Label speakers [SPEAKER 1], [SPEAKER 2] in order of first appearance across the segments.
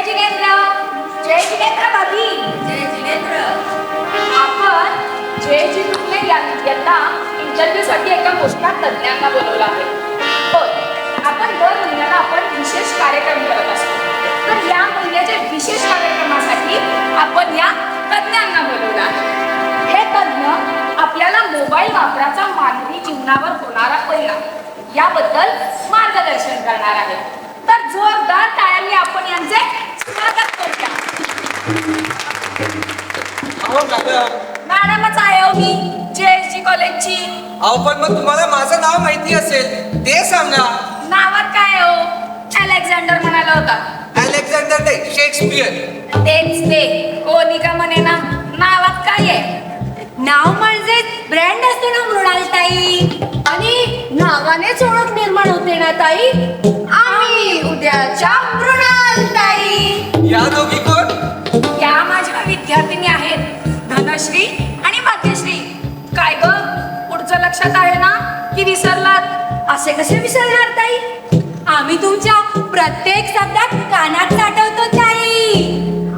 [SPEAKER 1] जय जिनेंद्र जय जिनेंद्र भाभी जय जिनेंद्र आपण जय जी टुकले या- यांना इंटरव्ह्यूसाठी एका मोठ्या तज्ज्ञांना बोलवलं आहे. होय आपण दर महिन्याला आपण विशेष कार्यक्रम करत असतो. तर या महिन्याच्या विशेष कार्यक्रमासाठी आपण या तज्ज्ञांना बोलवलं आहे. हे तज्ज्ञ आपल्याला मोबाईल वापराचा मानवी जीवनावर होणारा परिणाम याबद्दल मार्गदर्शन करणार आहे तर जोरदार टाळ्यांनी आपण यांचे स्वागत करूया
[SPEAKER 2] अहो मॅडम
[SPEAKER 1] मॅडमच आहे हो मी जे जी कॉलेजची
[SPEAKER 2] अहो पण मग तुम्हाला माझं नाव माहिती असेल ते सांगा.
[SPEAKER 1] नावात काय आहे हो? अलेक्झांडर म्हणाला होता.
[SPEAKER 2] अलेक्झांडर नाही शेक्सपियर
[SPEAKER 1] तेच ते. कोणी का म्हणे ना नावात काय आहे?
[SPEAKER 3] नाव म्हणजे ब्रँड असतो ना मृणाल ताई. आणि नावानेच ओळख निर्माण होते ना ताई. आम्ही उद्याच्या मृणाल ताई.
[SPEAKER 2] या दोघी कोण?
[SPEAKER 1] या माझ्या विद्यार्थिनी आहेत धनश्री आणि भाग्यश्री. काय ग? पुढचं लक्षात आहे ना की विसरलात?
[SPEAKER 3] असे कसे विसरणार ताई? आम्ही तुमच्या प्रत्येक शब्दात कानात साठवतो ताई.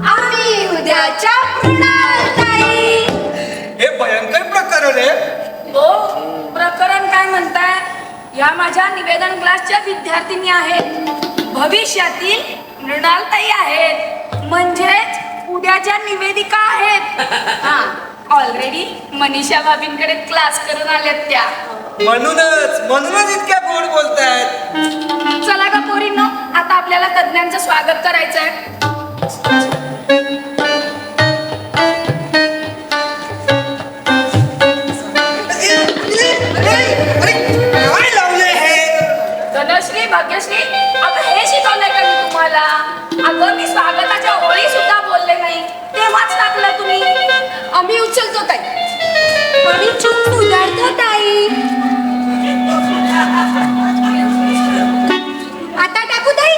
[SPEAKER 3] आम्ही उद्याच्या ताई.
[SPEAKER 2] हे भयंकर प्रकरण आहे.
[SPEAKER 1] हो प्रकरण काय म्हणताय? या माझ्या निवेदन क्लासच्या विद्यार्थिनी आहेत. भविष्यातील मृणालताई आहेत म्हणजेच उद्याच्या निवेदिका आहेत हा ऑलरेडी मनीषा बाबींकडे क्लास करून आल्यात त्या
[SPEAKER 2] म्हणूनच म्हणूनच इतक्या गोड बोलतायत
[SPEAKER 1] चला का पोरींनो आता आपल्याला तज्ञांचं स्वागत करायचं आहे
[SPEAKER 2] काय लावले हे
[SPEAKER 1] धनश्री भाग्यश्री अगं हे शिकवलंय मी तुम्हाला अगं मी स्वागताच्या ओळी सुद्धा बोलले नाही. तेव्हाच टाकलं तुम्ही.
[SPEAKER 3] आम्ही उचलतो ताई. आणि चूक सुधारतो ताई. आता टाकू ताई?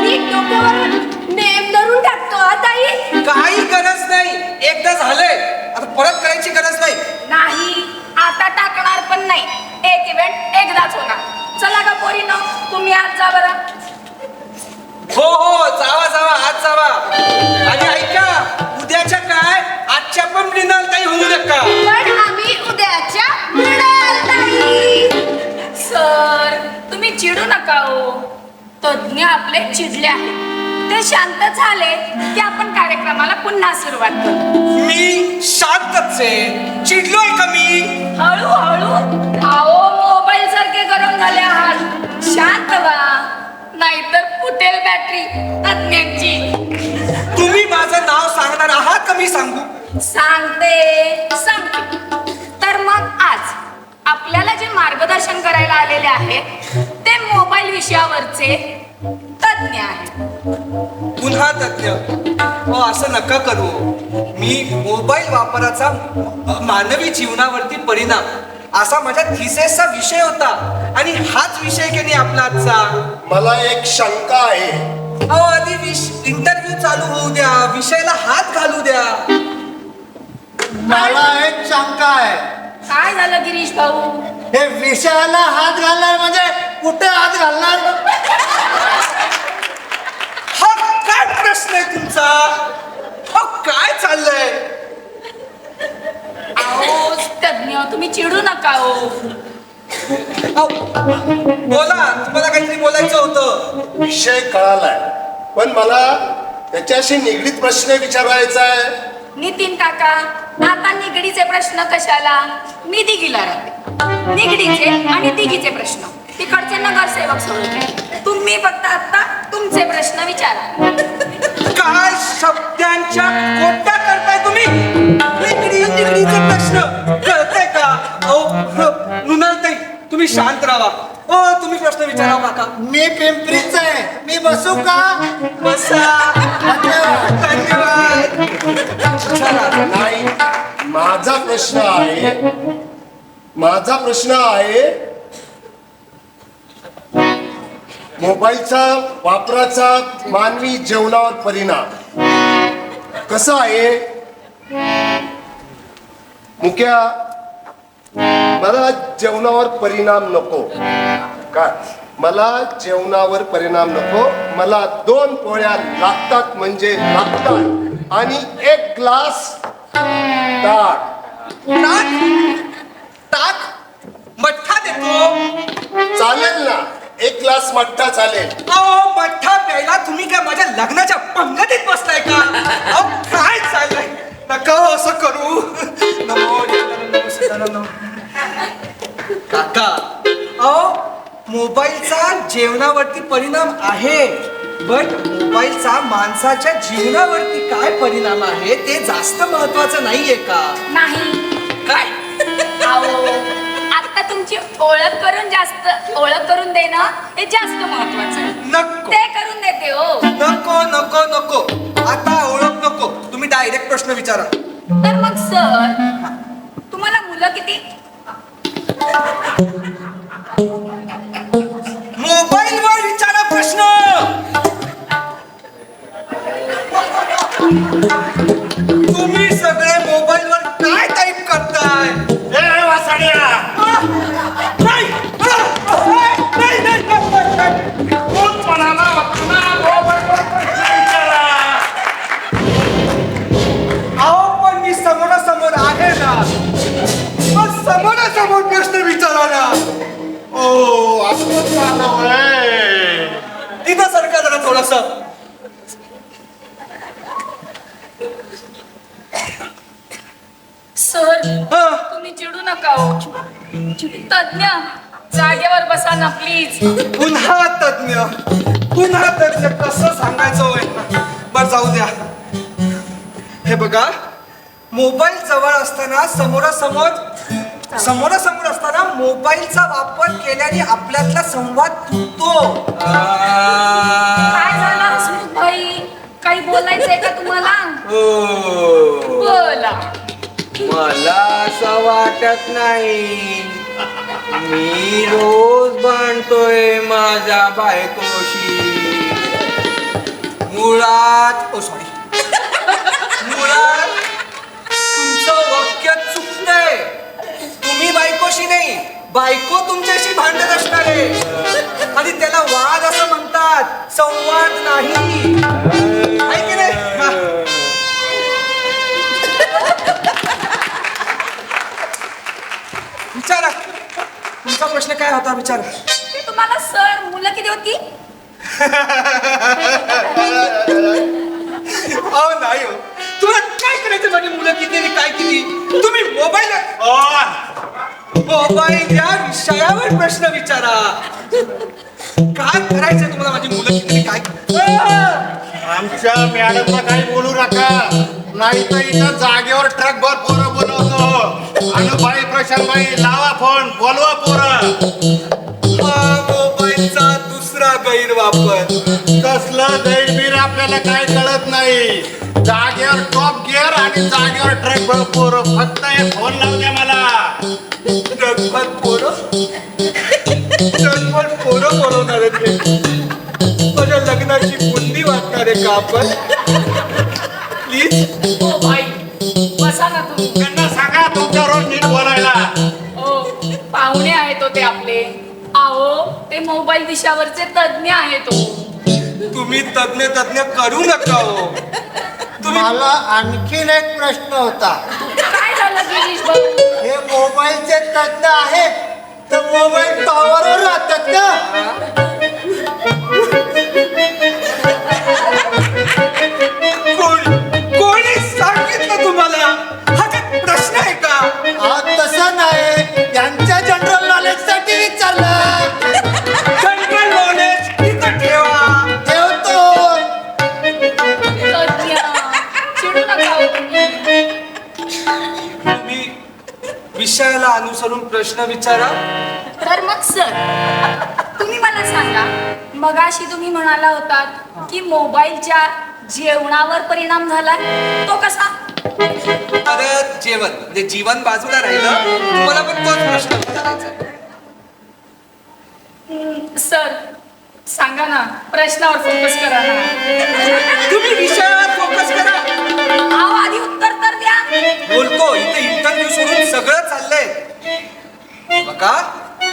[SPEAKER 3] नीट डोक्यावर नेम धरून टाकतो हा ताई.
[SPEAKER 2] काही गरज नाही. एकदा झालंय. आता परत करायची गरज नाही.
[SPEAKER 1] नाही आता टाकणार पण नाही. एक इव्हेंट एकदाच होणार. चला का पोरीनो तुम्ही आज जा बरं.
[SPEAKER 2] हो हो जावा जावा आज जावा. आणि ऐका उद्याच्या काय? आजच्या पण मृणाल काही होऊ नका.
[SPEAKER 3] पण आम्ही उद्याच्या
[SPEAKER 1] सर तुम्ही चिडू नका हो. तज्ञ आपले चिडले आहेत. ते शांत झाले की आपण कार्यक्रमाला पुन्हा सुरुवात करू.
[SPEAKER 2] मी शांतच. आहे चिडलोय का मी?
[SPEAKER 1] हळूहळू अहो मोबाईल सारखे गरम झाले आहात. शांत व्हा. नाहीतर फुटेल बॅटरी तज्ञांची
[SPEAKER 2] तुम्ही माझं नाव सांगणार आहात का मी सांगू?
[SPEAKER 1] सांगते सांगते. तर मग आज आपल्याला जे मार्गदर्शन करायला आलेले आहेत ते मोबाईल विषयावरचे तज्ञ आहेत.
[SPEAKER 2] पुन्हा तज्ञ हो असं नका करू. मी मोबाईल वापराचा मानवी जीवनावरती परिणाम. असा माझ्या थिसेसचा विषय होता. आणि हाच विषय की नाही आपला आजचा?
[SPEAKER 4] मला एक शंका आहे.
[SPEAKER 2] अहो आधी विश इंटरव्ह्यू चालू होऊ द्या. विषयाला हात घालू द्या.
[SPEAKER 5] मला एक शंका आहे.
[SPEAKER 1] काय झालं गिरीश भाऊ?
[SPEAKER 5] हे विषयाला हात घालणार म्हणजे कुठे हात घालणार?
[SPEAKER 2] हा काय प्रश्न आहे तुमचा? अहो काय चाललंय?
[SPEAKER 1] अहो तज्ञ तुम्ही चिडू नका हो.
[SPEAKER 2] अहो, बोला तुम्हाला काहीतरी बोलायचं होतं.
[SPEAKER 4] विषय कळालाय. पण मला त्याच्याशी निगडीत प्रश्न विचारायचा आहे.
[SPEAKER 1] नितीन काका आता निगडीचे प्रश्न कशाला? मी दिघीला राहते. निगडीचे आणि दिघीचे प्रश्न. तिकडचे नगरसेवक सोडवते तुम्ही फक्त आता तुमचे प्रश्न विचारा.
[SPEAKER 2] काय शब्दांच्या कोट्या करताय तुम्ही? तुम्ही शांत राहा. ओ तुम्ही प्रश्न विचारा काका
[SPEAKER 5] मी पिंपरीच आहे. मी बसू का?
[SPEAKER 2] बसा.
[SPEAKER 5] धन्यवाद.
[SPEAKER 4] नाही माझा प्रश्न आहे. माझा प्रश्न आहे मोबाईलचा वापराचा मानवी जीवनावर परिणाम कसा आहे? मुख्या मला जेवणावर परिणाम नको. काय? मला जेवणावर परिणाम नको. मला दोन पोळ्या लागतात म्हणजे लागतात. आणि एक ग्लास ताक.
[SPEAKER 2] टाक टाक मठ्ठा देतो.
[SPEAKER 4] चालेल ना. एक ग्लास मठ्ठा चालेल.
[SPEAKER 2] अहो मठ्ठा प्यायला तुम्ही काय माझ्या लग्नाच्या पंगतीत बसलाय का? जेवणावरती परिणाम आहे. बट मोबाईलचा माणसाच्या जीवनावरती काय परिणाम आहे ते जास्त महत्वाचं नाहीये का?
[SPEAKER 1] नाही.
[SPEAKER 2] काय?
[SPEAKER 1] अहो आता तुमची ओळख करून जास्त ओळख करून देणं हे जास्त महत्वाचं आहे.
[SPEAKER 2] नको.
[SPEAKER 1] ते करून देते हो.
[SPEAKER 2] नको नको नको. आता ओळख नको. तुम्ही डायरेक्ट प्रश्न विचारा.
[SPEAKER 1] तर मग सर तुम्हाला मुलं किती?
[SPEAKER 2] तुम्ही सगळे मोबाईल वर काय टाईप करताय
[SPEAKER 5] ए वासाड्या
[SPEAKER 2] नाही! नाही, नाही.
[SPEAKER 5] कोण म्हणाला.
[SPEAKER 2] अहो पण मी समोरासमोर आहे ना पण समोरासमोर प्रश्न विचारा ना
[SPEAKER 5] ओ असं झालं.
[SPEAKER 2] तिथं सरका जरा थोडस
[SPEAKER 1] सर तुम्ही चिडू नका हो. तज्ञ जागेवर बसा ना प्लीज
[SPEAKER 2] पुन्हा तज्ञ. पुन्हा तज्ञ. कसं सांगायचं होय? बर जाऊ द्या. हे बघा मोबाईल जवळ असताना समोरासमोर समोरासमोर असताना मोबाईलचा वापर केल्याने आपल्यातला संवाद तुटतो.
[SPEAKER 1] काय झालं हसमुख भाई? काही बोलायचंय का तुम्हाला?
[SPEAKER 2] हो.
[SPEAKER 1] बोला.
[SPEAKER 6] मला असं वाटत नाही. मी रोज भांडतोय माझ्या बायकोशी.
[SPEAKER 2] मुळात ओ सॉरी मुळात तुमचं वाक्य चुकतंय. तुम्ही बायकोशी नाही बायको तुमच्याशी भांडत असणार. आहे आणि त्याला वाद असं म्हणतात संवाद नाही. काय होता विचारा
[SPEAKER 1] ते तुम्हाला सर मुलं किती होती?
[SPEAKER 2] अहो नाही हो. तुला काय करायचं माझी मुलं किती आणि काय किती? तुम्ही मोबाईल
[SPEAKER 5] ओ,
[SPEAKER 2] मोबाईल या विषयावर प्रश्न विचारा. काय करायचं तुम्हाला माझी मुलं किती आणि काय
[SPEAKER 5] आमच्या मॅडमला काही बोलू नका. नाही तर इथं जागेवर ट्रक भर पोरं आणि बाई प्रशांत बाई लावा फोन बोलवा पोरं.
[SPEAKER 2] हा मोबाईलचा दुसरा गैरवापर.
[SPEAKER 5] कसलं दैबीर आपल्याला काय कळत नाही. जागेवर टॉप गिअर आणि जागेवर ट्रक भर पोरं. फक्त हे फोन लावू द्या मला.
[SPEAKER 2] जगभर पोरं. जगभर पोरं बोलवणार आहेत. माझ्या लग्नाची बुंदी वाटणार आहे का आपण प्लीज
[SPEAKER 1] ना तुम्ही.
[SPEAKER 5] त्यांना सांगा तुमच्या रोज नीट बोलायला.
[SPEAKER 1] हो पाहुणे आहेत हो ते आपले. आहो ते मोबाईल विषयावरचे तज्ञ आहेत हो.
[SPEAKER 2] तुम्ही तज्ञ तज्ञ करू नका हो.
[SPEAKER 5] मला आणखीन एक प्रश्न होता.
[SPEAKER 1] काय झालं गिरीश भाऊ?
[SPEAKER 5] हे मोबाईलचे तज्ञ आहेत तर मोबाईल टॉवरवर राहतात ना?
[SPEAKER 1] म्हणाला होतात की मोबाईलच्या जेवणावर परिणाम झाला? तो कसा?
[SPEAKER 2] जेवण. म्हणजे जीवन बाजूला राहिलं. तुम्हाला पण तोच प्रश्न विचारायचा आहे.
[SPEAKER 1] हम्म, सर सांगा ना प्रश्नावर फोकस करा ना.
[SPEAKER 2] तुम्ही विषयावर फोकस करा.
[SPEAKER 1] अहो आधी उत्तर तर द्या.
[SPEAKER 2] बोलतो इथे इंटरव्ह्यू सोडून सगळं चाललंय. बघा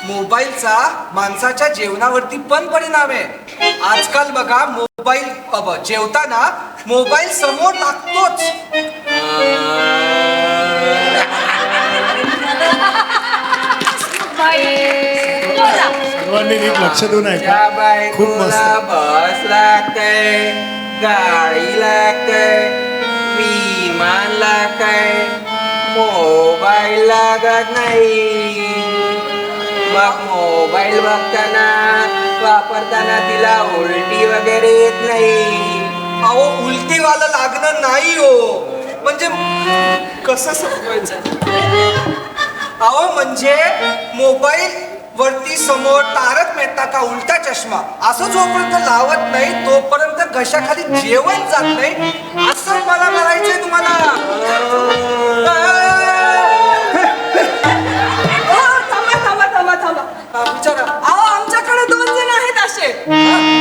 [SPEAKER 2] मोबाईलचा माणसाच्या जेवणावरती पण परिणाम आहे. आजकाल बघा मोबाईल जेवताना मोबाईल समोर लागतोच.
[SPEAKER 1] बोला.
[SPEAKER 7] सर्वांनी नीट लक्ष देऊन
[SPEAKER 6] त्या
[SPEAKER 7] ऐका खूप मस्त.
[SPEAKER 6] बायकोला बस लागतंय गाडी लागतंय विमान लागतंय मोबाईल लागत नाही. मग मोबाईल बघताना वापरताना तिला उलटी वगैरे येत नाही.
[SPEAKER 2] अहो उलटीवालं लागणं नाही हो. म्हणजे कसं समजायचं अहो म्हणजे मोबाईल वरती समोर तारक मेहता का उलटा चष्मा? असं जोपर्यंत लावत नाही तोपर्यंत घशाखाली जेवण जात नाही. असं मला करायचंय तुम्हाला.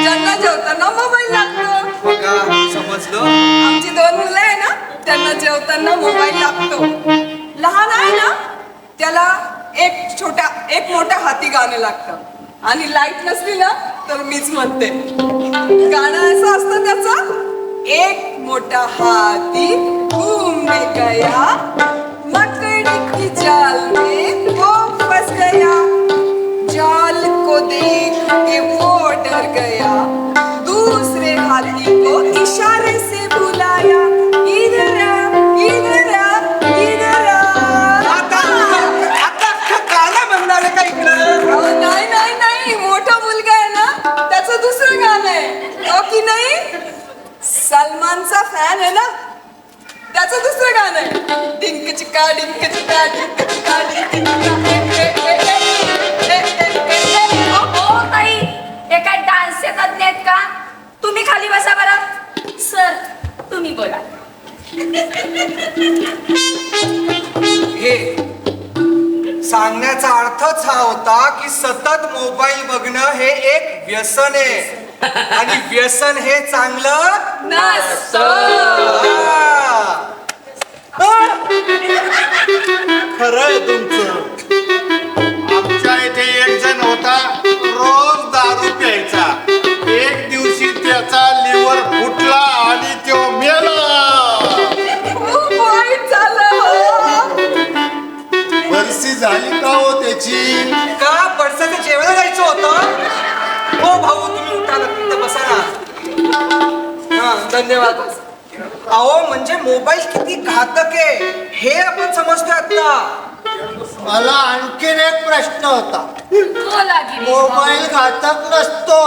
[SPEAKER 8] ज्यांना जेवताना मोबाईल लागतो.
[SPEAKER 2] बघा समजलं?
[SPEAKER 8] आमची दोन मुलं आहे ना त्यांना जेवताना मोबाईल लागतो. लहान आहे ना त्याला एक एक हाती गाणं लागतं. आणि लाइट नसली ना तर मीच म्हणते. गाणं असं असतं त्याचं एक मोठा हाती घूम गया मकड़ी की जाल में वो फंस गया. जाल को देख के वो डर गया. दूसरे हाथी को इशारे से बुलाया. इधर आ, इधर आ, इधर आ.
[SPEAKER 2] आता आता अख्खं गाणं म्हणणार आहे का इकडं?
[SPEAKER 8] अहो, नाही नाही नाही. मोठा मुलगा आहे ना त्याचं दुसरं गाणं आहे. हो की नाही? सलमानचा फॅन आहे ना त्याचं दुसरं गाणं आहे. डिंक चिका डिंक चिका डिंक चिका डिंक चिका ए, ए, ए, ए, ए, ए, ए, ए.
[SPEAKER 1] हो ताई. हे काय डान्सचे तज्ञ आहेत का? तुम्ही खाली बसा बरं. सर तुम्ही बोला.
[SPEAKER 2] हे सांगण्याचा अर्थच हा होता की सतत मोबाईल बघणं हे एक व्यसन आहे. आणि व्यसन हे चांगलं.
[SPEAKER 5] खरंय तुमचं.
[SPEAKER 8] झाली
[SPEAKER 4] का हो त्याची?
[SPEAKER 2] का? पडसाचं जेवायला जायचं होतं? हो भाऊ तुम्ही उठा ना तिथं बसा ना. हा धन्यवाद. अहो म्हणजे मोबाईल किती घातक आहे. हे आपण समजतोय आता
[SPEAKER 9] मला आणखीन एक प्रश्न होता. मोबाईल घातक नसतो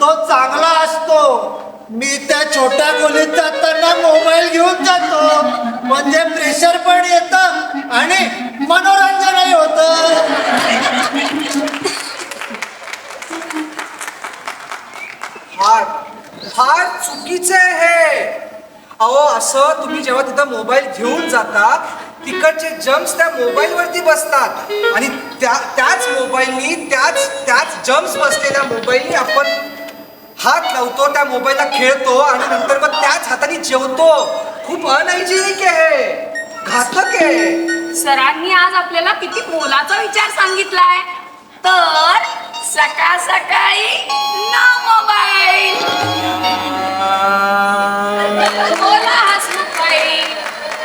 [SPEAKER 9] तो चांगला असतो. मी त्या छोट्या खोलीत जाताना मोबाईल घेऊन जातो. म्हणजे प्रेशर पण येत आणि मनोरंजनही होतं.
[SPEAKER 2] फार फार चुकीचे हे. अहो असं तुम्ही जेव्हा तिथं मोबाईल घेऊन जाता तिकडचे जम्स त्या मोबाईल वरती बसतात. आणि त्या त्याच मोबाईलनी त्याच त्याच जम्स बसलेल्या मोबाईलनी आपण हात लावतो त्या मोबाईलला खेळतो आणि नंतर मग त्याच हाताने जेवतो. खूप अनहायजेनिक आहे. हे. घातक आहे.
[SPEAKER 1] सरांनी आज आपल्याला किती मोलाचा विचार सांगितलाय? तर सकाळ सकाळी ना मोबाईल. बोला हसमुखबाई.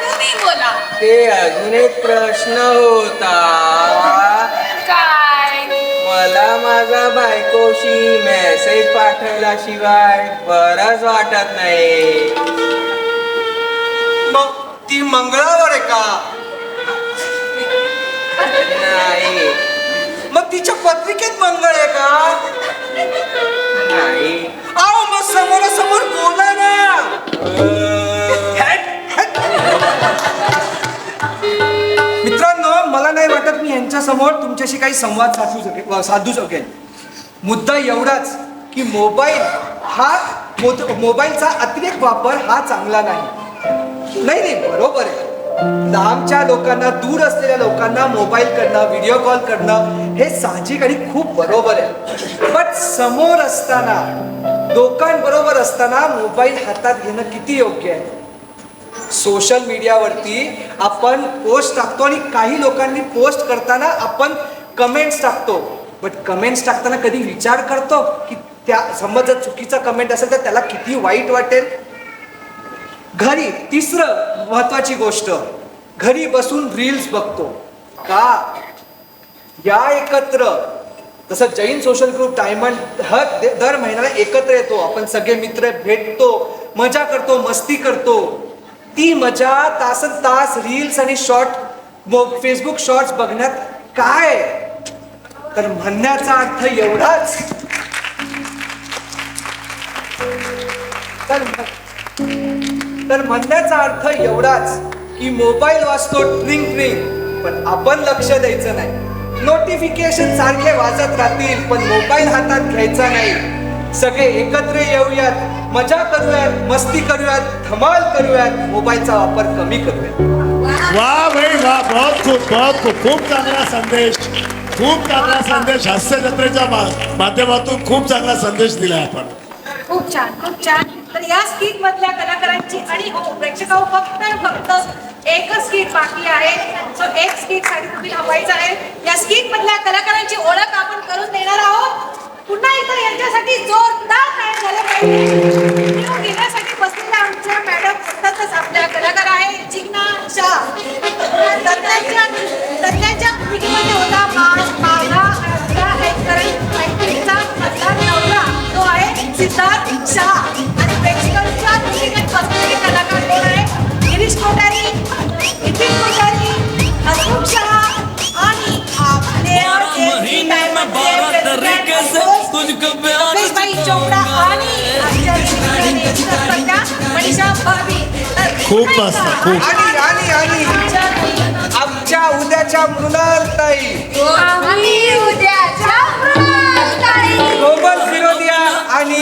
[SPEAKER 1] तुम्ही बोला.
[SPEAKER 6] ते अजून एक प्रश्न होता. बायकोशी मेसेज पाठवल्याशिवाय बरंच वाटत नाही.
[SPEAKER 2] मग ती मंगळावर आहे का?
[SPEAKER 6] नाही.
[SPEAKER 2] मग तिच्या पत्रिकेत मंगळ आहे का?
[SPEAKER 6] नाही.
[SPEAKER 2] अहो मग समोरासमोर बोला ना. मित्रांनो मला नाही वाटत मी यांच्या समोर तुमच्याशी काही संवाद साधू शकेल साधू शकेल मुद्दा एवढाच की मोबाईल हा मोद- मोबाईलचा अतिरेक वापर हा चांगला नाही. नाही नाही बरोबर आहे. लांबच्या लोकांना दूर असलेल्या लोकांना मोबाईल करणं व्हिडिओ कॉल करणं हे साहजिक आणि खूप बरोबर आहे. बट समोर असताना लोकांबरोबर असताना मोबाईल हातात घेणं किती योग्य आहे? सोशल मीडियावरती आपण पोस्ट टाकतो आणि काही लोकांनी पोस्ट करताना आपण कमेंट्स टाकतो. बट कमेंट्स टाकताना कधी विचार करतो की त्या समज जर चुकीचा कमेंट असेल तर त्याला किती वाईट वाटेल? घरी तिसरं महत्वाची गोष्ट घरी बसून रील्स बघतो. का? या एकत्र जसं जैन सोशल ग्रुप डायमंड हर दर महिन्याला एकत्र येतो आपण सगळे मित्र भेटतो मजा करतो मस्ती करतो. ती मजा तासन तास रील्स आणि शॉर्ट फेसबुक शॉर्ट्स बघण्यात काय? आहे? तर म्हणण्याचा अर्थ एवढाच. तर तर म्हणण्याचा अर्थ एवढाच की मोबाईल वाजतो ट्रिंग ट्रिंग पण आपण लक्ष द्यायचं नाही. नोटिफिकेशन सारखे वाजत राहतील पण मोबाईल हातात घ्यायचा नाही. सगळे एकत्र येऊयात मजा करूयात मस्ती करूयात धमाल करूयात मोबाईलचा वापर कमी करूयात.
[SPEAKER 7] वा भाई वा बहुत खूप बहुत खूप खूप चांगला संदेश. खूप चांगला संदेश हास्य जत्रेच्या माध्यमातून खूप चांगला संदेश दिला आपण.
[SPEAKER 3] खूप छान खूप छान. तर या स्किट मधल्या कलाकारांची आणि हो प्रेक्षकांनो फक्त फक्त एकच स्किट बाकी आहे. सो एक स्किटसाठी तुम्ही थांबायचं आहे. या स्किट मधल्या कलाकारांची ओळख आपण करून देणार आहोत. पुन्हा एकदा यांच्यासाठी जोरदार काय झालं पाहिजे. बसलेल्या आमच्या मॅडम असतातच आपल्या कलाकार आहे जिग्ना शाह. तज्ञांच्या तज्ञांच्या भूमिकेमध्ये होता मा- माझा आपला ऍक्टर ऍक्टिंगचा मधला नवरा तो आहे सिद्धार्थ शाह. आणि प्रेक्षकांच्या भूमिकेत बसलेले कलाकार कोण आहे? गिरीश कोठारी.
[SPEAKER 7] खूप मस्त खूप.
[SPEAKER 2] आणि आणि आमच्या उद्याच्या मृणाल ताई फिरोदिया आणि